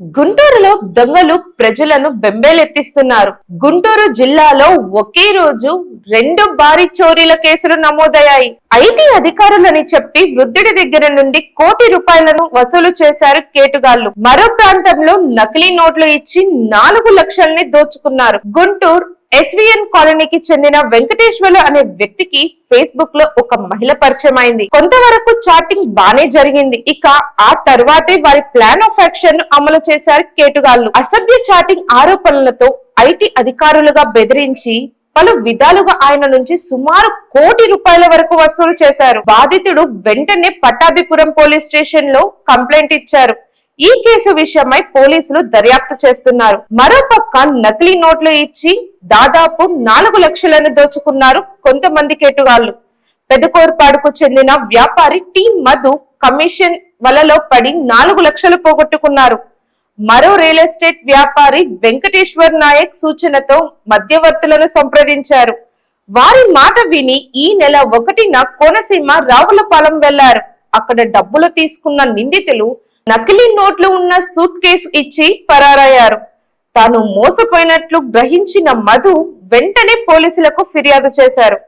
గుంటూరులో దొంగలు ప్రజలను బెంబేలెత్తిస్తున్నారు. గుంటూరు జిల్లాలో ఒకే రోజు రెండు భారీ చోరీల కేసులు నమోదయ్యాయి. ఐటీ అధికారులని చెప్పి వృద్ధుడి దగ్గర నుండి కోటి రూపాయలను వసూలు చేశారు కేటుగాళ్ళు మరో ప్రాంతంలో నకిలీ నోట్లు ఇచ్చి నాలుగు లక్షల్ని దోచుకున్నారు. గుంటూరు ఎస్విఎన్ కాలనీకి చెందిన వెంకటేశ్వర్లు అనే వ్యక్తికి ఫేస్బుక్లో ఒక మహిళ పరిచయం అయింది కొంతవరకు చాటింగ్ బానే జరిగింది. ఇక ఆ తర్వాతే వారి ప్లాన్ ఆఫ్ యాక్షన్ను అమలు చేశారు కేటుగాళ్ళు అసభ్య చాటింగ్ ఆరోపణలతో ఐటీ అధికారులుగా బెదిరించి పలు విధాలుగా ఆయన నుంచి సుమారు కోటి రూపాయల వరకు వసూలు చేశారు. బాధితుడు వెంటనే పట్టాభిపురం పోలీస్ స్టేషన్లో కంప్లైంట్ ఇచ్చారు. ఈ కేసు విషయమై పోలీసులు దర్యాప్తు చేస్తున్నారు. మరోపక్క నకిలీ నోట్లు ఇచ్చి దాదాపు నాలుగు లక్షలను దోచుకున్నారు కొంతమంది కేటుగాళ్ళు. పెదకోర్పాడుకు చెందిన వ్యాపారి టి మధు కమిషన్ వలలో పడి నాలుగు లక్షలు పోగొట్టుకున్నారు. మరో రియల్ ఎస్టేట్ వ్యాపారి వెంకటేశ్వర్ నాయక్ సూచనతో మధ్యవర్తులను సంప్రదించారు. వారి మాట విని ఈ నెల ఒకటిన కోనసీమ రావులపాలెం వెళ్ళారు. అక్కడ డబ్బులు తీసుకున్న నిందితులు నకిలీ నోట్లు ఉన్న సూట్ కేసు ఇచ్చి పరారయ్యారు. తాను మోసపోయినట్లు గ్రహించిన మధు వెంటనే పోలీసులకు ఫిర్యాదు చేశారు.